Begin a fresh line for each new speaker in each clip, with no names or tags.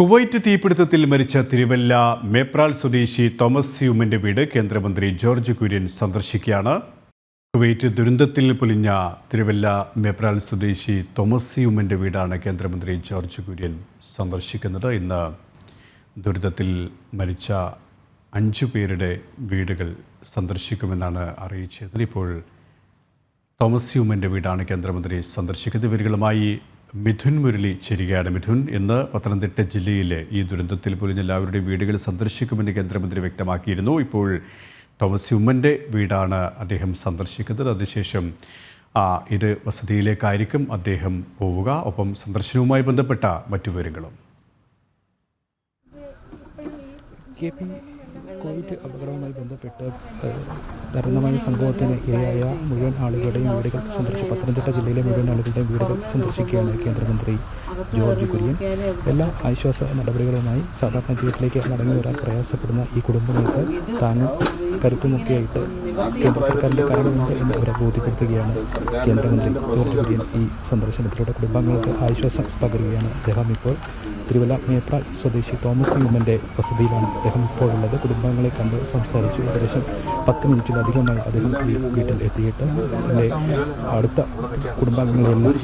Kuwait തീപിടുത്തത്തിൽ മരിച്ച തിരുവല്ല മേപ്രാൽ സ്വദേശി Thomas ഹ്യൂമിന്റെ വീട് കേന്ദ്രമന്ത്രി ജോർജ് കുര്യൻ സന്ദർശിക്കുകയാണ്. കുവൈറ്റ് ദുരന്തത്തിൽ പൊലിഞ്ഞ തിരുവല്ല മേപ്രാൽ സ്വദേശി തോമസ് ഹ്യൂമിന്റെ വീടാണ് കേന്ദ്രമന്ത്രി ജോർജ് കുര്യൻ സന്ദർശിക്കുന്നത്. ഇന്ന് ദുരിതത്തിൽ മരിച്ച അഞ്ചു പേരുടെ വീടുകൾ സന്ദർശിക്കുമെന്നാണ് അറിയിച്ചത്. ഇപ്പോൾ തോമസ് ഹ്യൂമിന്റെ വീടാണ് കേന്ദ്രമന്ത്രി സന്ദർശിക്കുന്നത്. ഇവരുകളുമായി മിഥുൻ മുരളി ചേരുകയാണ്. മിഥുൻ ഇന്ന് പത്തനംതിട്ട ജില്ലയിലെ ഈ ദുരന്തത്തിൽ പൊലിഞ്ഞ എല്ലാവരുടെയും വീടുകൾ സന്ദർശിക്കുമെന്ന് കേന്ദ്രമന്ത്രി വ്യക്തമാക്കിയിരുന്നു. ഇപ്പോൾ തോമസ് ഹ്യൂമന്റെ വീടാണ് അദ്ദേഹം സന്ദർശിക്കുന്നത്. അതിനുശേഷം ആ, ഇത് വസതിയിലേക്കായിരിക്കും അദ്ദേഹം പോവുക. ഒപ്പം സന്ദർശനവുമായി ബന്ധപ്പെട്ട മറ്റു വിവരങ്ങളും.
കോവിഡ് അപകടവുമായി ബന്ധപ്പെട്ട് ദാരുണമായ സംഭവത്തിന് ഇരയായ മുഴുവൻ ആളുകളുടെയും വീടുകൾ സന്ദർശിച്ച്. പത്തനംതിട്ട ജില്ലയിലെ മുഴുവൻ ആളുകളുടെയും വീടുകൾ സന്ദർശിക്കുകയാണ് കേന്ദ്രമന്ത്രി ജോർജ് കുര്യൻ. എല്ലാ ആശ്വാസ നടപടികളുമായി സാധാരണ ജീവിതത്തിലേക്ക് മടങ്ങി വരാൻ പ്രയാസപ്പെടുന്ന ഈ കുടുംബങ്ങൾക്ക് താങ്ങും കരുത്തുമൊക്കെയായിട്ട് കേന്ദ്ര സർക്കാരിന്റെ കാര്യമുണ്ട് എന്ന് അവരെ ബോധ്യപ്പെടുത്തുകയാണ് കേന്ദ്രമന്ത്രി ജോർജ് കുര്യൻ. ഈ സന്ദർശനത്തിലൂടെ കുടുംബങ്ങൾക്ക് ആശ്വാസം പകരുകയാണ് അദ്ദേഹം ഇപ്പോൾ തിരുവല്ല മേപ്ര സ്വദേശി തോമസ് ഹ്യൂമന്റെ വസതിയിലാണ് അദ്ദേഹം ഇപ്പോഴുള്ളത്. കുടുംബങ്ങളെ കണ്ട് സംസാരിച്ചു. ഏകദേശം പത്ത് മിനിറ്റിലധികമായി അദ്ദേഹം ഈ വീട്ടിൽ എത്തിയിട്ട് എന്റെ അടുത്ത കുടുംബാംഗങ്ങളെല്ലാം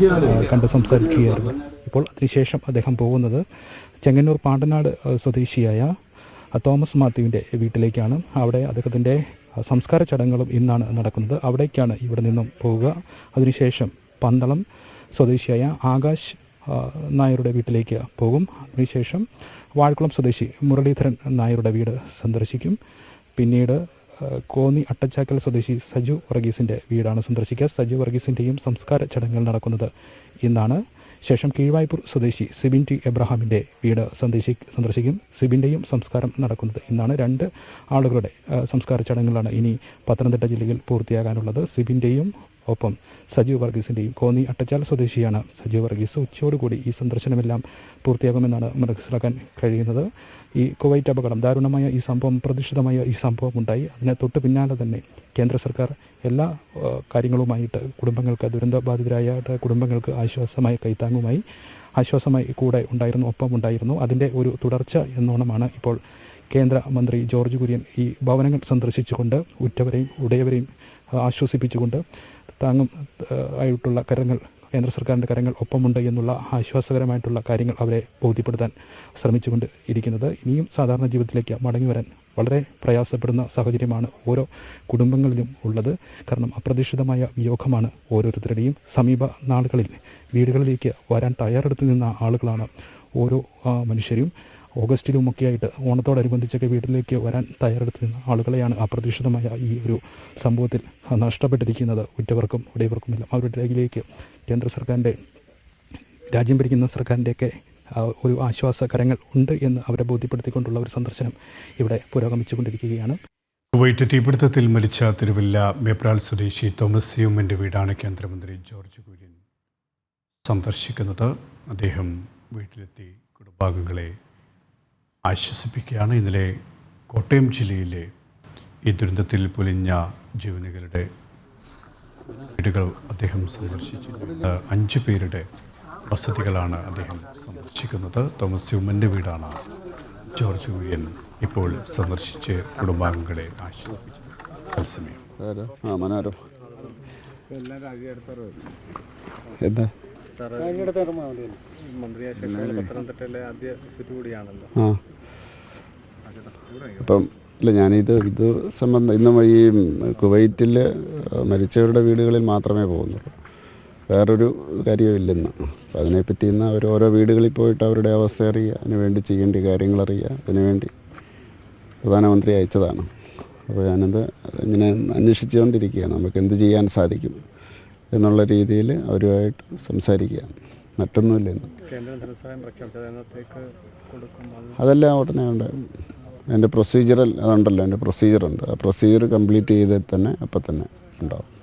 കണ്ട് സംസാരിക്കുകയായിരുന്നു. ഇപ്പോൾ അതിനുശേഷം അദ്ദേഹം പോകുന്നത് ചെങ്ങന്നൂർ പാണ്ടനാട് സ്വദേശിയായ തോമസ് മാത്യുവിന്റെ വീട്ടിലേക്കാണ്. അവിടെ അദ്ദേഹത്തിന്റെ സംസ്കാര ചടങ്ങുകളും ഇന്നാണ് നടക്കുന്നത്. അവിടേക്കാണ് ഇവിടെ നിന്നും പോവുക. അതിനുശേഷം പന്തളം സ്വദേശിയായ ആകാശ് നായരുടെ വീട്ടിലേക്ക് പോകും. അതിനുശേഷം വാഴക്കുളം സ്വദേശി മുരളീധരൻ നായരുടെ വീട് സന്ദർശിക്കും. പിന്നീട് കോന്നി അട്ടച്ചാക്കൽ സ്വദേശി സജു വർഗീസിന്റെ വീടാണ് സന്ദർശിക്കുക. സജു വർഗീസിന്റെയും സംസ്കാര ചടങ്ങുകൾ നടക്കുന്നത് ഇന്നാണ്. ശേഷം കീഴ്വായ്പൂർ സ്വദേശി സിബിൻ ടി എബ്രഹാമിന്റെ വീട് സന്ദർശി സന്ദർശിക്കും. സിബിന്റെയും സംസ്കാരം നടക്കുന്നത് ഇന്നാണ്. രണ്ട് ആളുകളുടെ സംസ്കാര ചടങ്ങുകളാണ് ഇനി പത്തനംതിട്ട ജില്ലയിൽ പൂർത്തിയാകാനുള്ളത്. സിബിന്റെയും ഒപ്പം സജീവ് വർഗീസിന്റെയും കോന്നി അട്ടച്ചാൽ സ്വദേശിയാണ് സജീവ് വർഗീസ് ഉച്ചയോടുകൂടി ഈ സന്ദർശനമെല്ലാം പൂർത്തിയാകുമെന്നാണ് മനസ്സിലാക്കാൻ കഴിയുന്നത്. ഈ കുവൈറ്റ് അപകടം ദാരുണമായ ഈ സംഭവം പ്രതിഷ്ഠിതമായ ഈ സംഭവം ഉണ്ടായി അതിന് തൊട്ട് പിന്നാലെ തന്നെ കേന്ദ്ര സർക്കാർ എല്ലാ കാര്യങ്ങളുമായിട്ട് കുടുംബങ്ങൾക്ക് ദുരന്തബാധിതരായ കുടുംബങ്ങൾക്ക് ആശ്വാസമായ കൈത്താങ്ങുമായി ആശ്വാസമായി കൂടെ ഉണ്ടായിരുന്നു ഒപ്പം ഉണ്ടായിരുന്നു. അതിന്റെ ഒരു തുടർച്ച എന്നോണമാണ് ഇപ്പോൾ കേന്ദ്ര മന്ത്രി ജോർജ് കുര്യൻ ഈ ഭവനങ്ങൾ സന്ദർശിച്ചുകൊണ്ട് ഉറ്റവരെയും ഉടയവരെയും ആശ്വസിപ്പിച്ചുകൊണ്ട് താങ്ങും ആയിട്ടുള്ള കരങ്ങൾ കേന്ദ്ര സർക്കാരിന്റെ കരങ്ങൾ ഒപ്പമുണ്ട് എന്നുള്ള ആശ്വാസകരമായിട്ടുള്ള കാര്യങ്ങൾ അവരെ ബോധ്യപ്പെടുത്താൻ ശ്രമിച്ചുകൊണ്ട് ഇരിക്കുന്നത്. ഇനിയും സാധാരണ ജീവിതത്തിലേക്ക് മടങ്ങി വരാൻ വളരെ പ്രയാസപ്പെടുന്ന സാഹചര്യമാണ് ഓരോ കുടുംബങ്ങളിലും ഉള്ളത്. കാരണം അപ്രതീക്ഷിതമായ വിയോഗമാണ് ഓരോരുത്തരുടെയും. സമീപ നാളുകളിൽ വീടുകളിലേക്ക് വരാൻ തയ്യാറെടുത്ത് നിന്ന ആളുകളാണ് ഓരോ മനുഷ്യരും. ഓഗസ്റ്റിലും ഒക്കെയായിട്ട് ഓണത്തോടനുബന്ധിച്ചൊക്കെ വീട്ടിലേക്ക് വരാൻ തയ്യാറെടുത്ത് നിന്ന ആളുകളെയാണ് അപ്രതീക്ഷിതമായ ഈ ഒരു സംഭവത്തിൽ നഷ്ടപ്പെട്ടിരിക്കുന്നത് ഉറ്റവർക്കും ഉടയവർക്കുമെല്ലാം. അവരുടെ രേഖയിലേക്ക് കേന്ദ്ര സർക്കാരിന്റെ രാജ്യം ഭരിക്കുന്ന സർക്കാരിന്റെയൊക്കെ ഒരു ആശ്വാസ കരങ്ങൾ ഉണ്ട് എന്ന് അവരെ ബോധ്യപ്പെടുത്തിക്കൊണ്ടുള്ള ഒരു സന്ദർശനം ഇവിടെ പുരോഗമിച്ചുകൊണ്ടിരിക്കുകയാണ്.
കുവൈറ്റ് തീപിടുത്തത്തിൽ മരിച്ച തിരുവല്ല മേപ്രാൾ സ്വദേശി തോമസ് ഹ്യൂമന്റെ വീടാണ് കേന്ദ്രമന്ത്രി ജോർജ് കുര്യൻ സന്ദർശിക്കുന്നത്. അദ്ദേഹം വീട്ടിലെത്തി കുടുംബാംഗങ്ങളെ ആശ്വസിപ്പിക്കുകയാണ്. ഇന്നലെ കോട്ടയം ജില്ലയിലെ ഈ ദുരന്തത്തിൽ പൊലിഞ്ഞ ജീവനുകളുടെ വീടുകൾ അദ്ദേഹം സന്ദർശിച്ചിട്ടുണ്ട്. അഞ്ച് പേരുടെ വസതികളാണ് അദ്ദേഹം സന്ദർശിക്കുന്നത്. തോമസ് ഹ്യൂമന്റെ വീടാണ്. ജോർജ് കുര്യൻ ഇപ്പോൾ സന്ദർശിച്ച് കുടുംബാംഗങ്ങളെ ആശ്വസിപ്പിച്ചു തത്സമയം.
പത്തനംതിട്ടയിലെ ആദ്യ സിറ്റി കൂടിയാണല്ലോ.
അപ്പം ഇല്ല ഞാനിത് ഇത് സംബന്ധം ഇന്നും ഈ കുവൈറ്റിൽ മരിച്ചവരുടെ വീടുകളിൽ മാത്രമേ പോകുന്നുള്ളൂ. വേറൊരു കാര്യവും ഇല്ലെന്ന്. അപ്പം അതിനെപ്പറ്റി ഇന്ന് അവർ ഓരോ വീടുകളിൽ പോയിട്ട് അവരുടെ അവസ്ഥ അറിയുക അതിന് വേണ്ടി ചെയ്യേണ്ട കാര്യങ്ങൾ അറിയുക അതിനുവേണ്ടി പ്രധാനമന്ത്രി അയച്ചതാണ്. അപ്പോൾ ഞാനത് ഇങ്ങനെ അന്വേഷിച്ചുകൊണ്ടിരിക്കുകയാണ്. നമുക്ക് എന്ത് ചെയ്യാൻ സാധിക്കും എന്നുള്ള രീതിയിൽ അവരുമായിട്ട് സംസാരിക്കുക മറ്റൊന്നുമില്ല ഇന്ന്. അതെല്ലാം ഉടനെ ഉണ്ട്. അതിന്റെ പ്രൊസീജിയറൽ അതുണ്ടല്ലോ എന്റെ പ്രൊസീജിയർ ഉണ്ട്. ആ പ്രൊസീജിയർ കംപ്ലീറ്റ് ചെയ്തേ തന്നെ അപ്പം തന്നെ ഉണ്ടാവും.